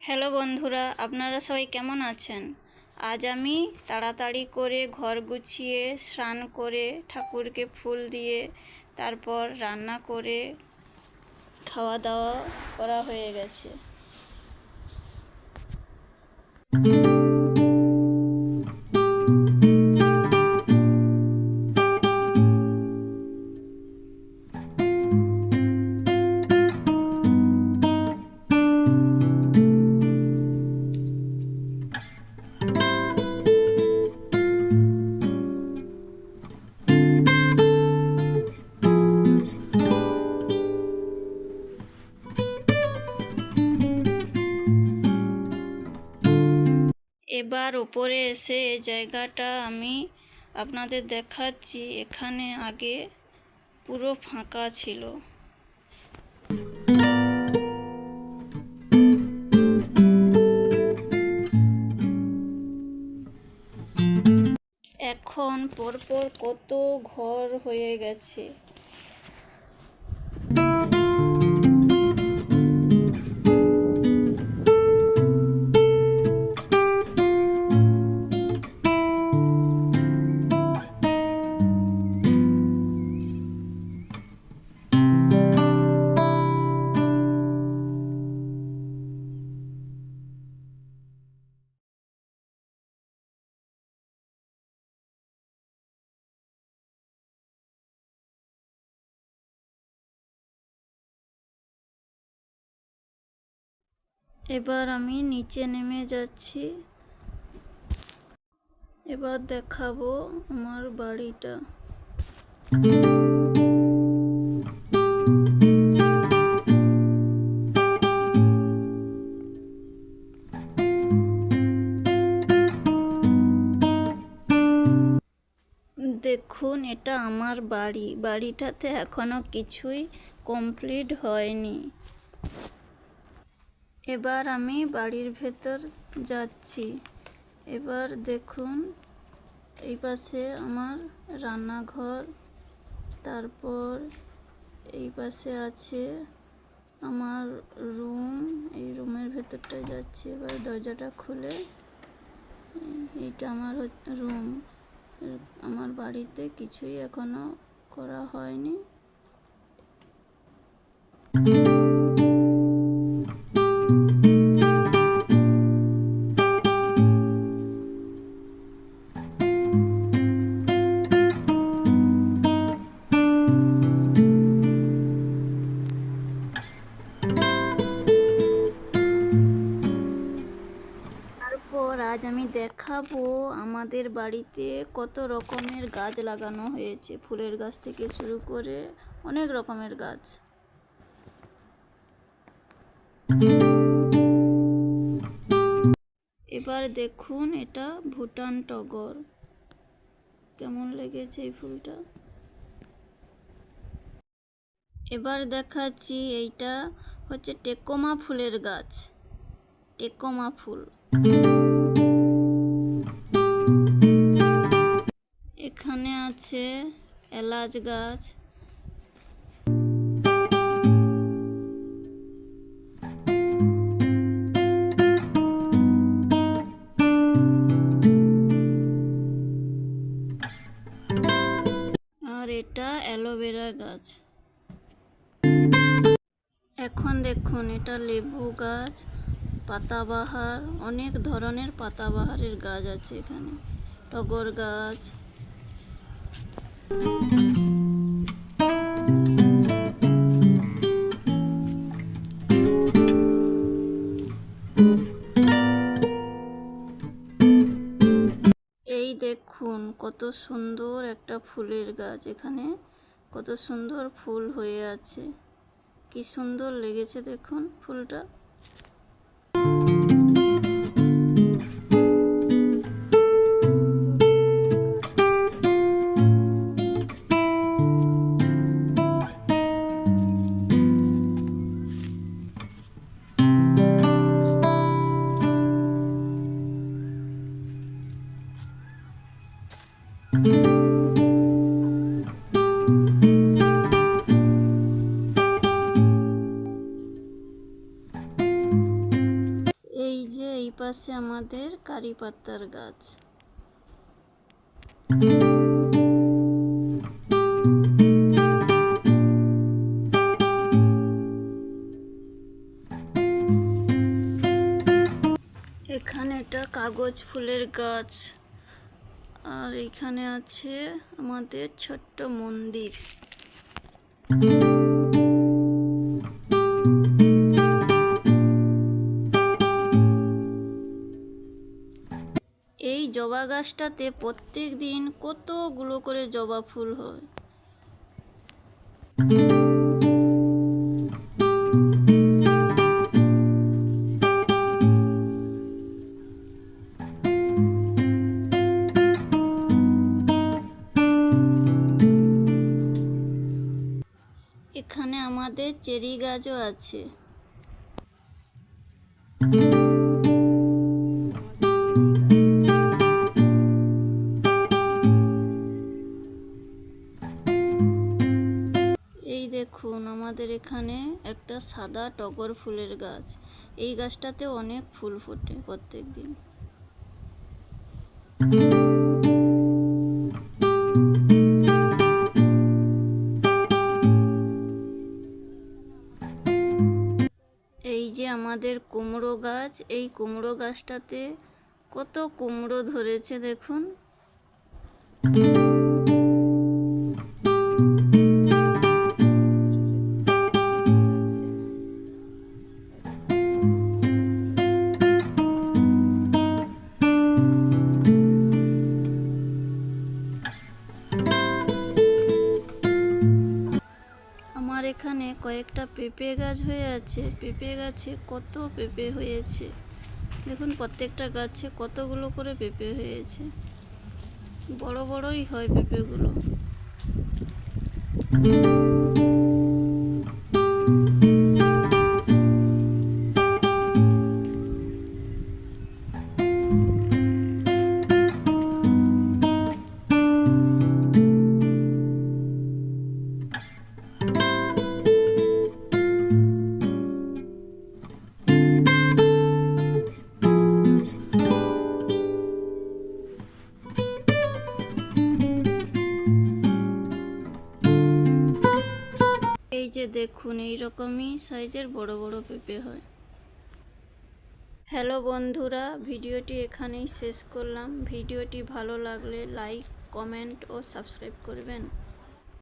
Hello বন্ধুরা, আপনারা সবাই কেমন আছেন? আজ আমি তাড়াতাড়ি করে ঘর গুছিয়ে, স্নান করে, ঠাকুরকে ফুল দিয়ে, তারপর রান্না করে খাওয়া দাওয়া করা হয়ে গেছে। এবার ওপরে এসে জায়গাটা আমি আপনাদের দেখাচ্ছি। এখানে আগে পুরো ফাঁকা ছিল। এখন পরপর কত ঘর হয়ে গেছে। এবার আমি নিচে নেমে যাচ্ছি। এবার দেখাবো আমার বাড়িটা। দেখুন, এটা আমার বাড়ি। বাড়িটাতে এখনও কিছুই কমপ্লিট হয়নি। এবার আমি বাড়ির ভেতর যাচ্ছি। এবার দেখুন, এই পাশে আমার রান্নাঘর, তারপর এই পাশে আছে আমার রুম। এই রুমের ভেতরটায় যাচ্ছি, এবার দরজাটা খুলে। এইটা আমার রুম। আমার বাড়িতে কিছুই এখনও করা হয়নি। দেখাবো আমাদের বাড়িতে কত রকমের গাছ লাগানো হয়েছে। ফুলের গাছ থেকে শুরু করে অনেক রকমের গাছ। এবার দেখুন এটা ভুটান টগর। কেমন লেগেছে এই ফুলটা? এবার দেখাচ্ছি এইটা হচ্ছে টেকোমা ফুলের গাছ। টেকোমা ফুল। আছে, এলাচ গাছ। আর এটা অ্যালোভেরা গাছ। এখন দেখুন, এটা লেবু গাছ, পাতাবাহার, অনেক ধরনের পাতাবাহারের গাছ আছে এখানে। টগর গাছ এই দেখুন, কত সুন্দর একটা ফুলের গাছ এখানে। কত সুন্দর ফুল হয়ে আছে। কি সুন্দর লেগেছে দেখুন ফুলটা। পাশে আমাদের কারি পাতার গাছ। এখানে এটা কাগজ ফুলের গাছ। আর এখানে আছে আমাদের ছোট্ট মন্দির। গাছটাতে প্রত্যেক দিন কতগুলো করে জবা ফুল হয়। এখানে আমাদের চেরি গাছও আছে। দেখুন, আমাদের এখানে একটা সাদা টগর ফুলের গাছ। এই গাছটাতে অনেক ফুল ফোটে প্রত্যেক দিন এই যে আমাদের কুমড়ো গাছ, এই কুমড়ো গাছটাতে কত কুমড়ো ধরেছে দেখুন। এখানে কয়েকটা পেঁপে গাছ হয়ে আছে। পেঁপে গাছে কত পেঁপে হয়েছে? দেখুন, প্রত্যেকটা গাছে কতগুলো করে পেঁপে হয়েছে। বড় বড়ই হয় পেঁপেগুলো। এই যে দেখুন এই রকমই সাইজের বড় বড় পেঁপে হয়। হ্যালো বন্ধুরা, ভিডিওটি এখানেই শেষ করলাম। ভিডিওটি ভালো লাগলে লাইক, কমেন্ট ও সাবস্ক্রাইব করবেন।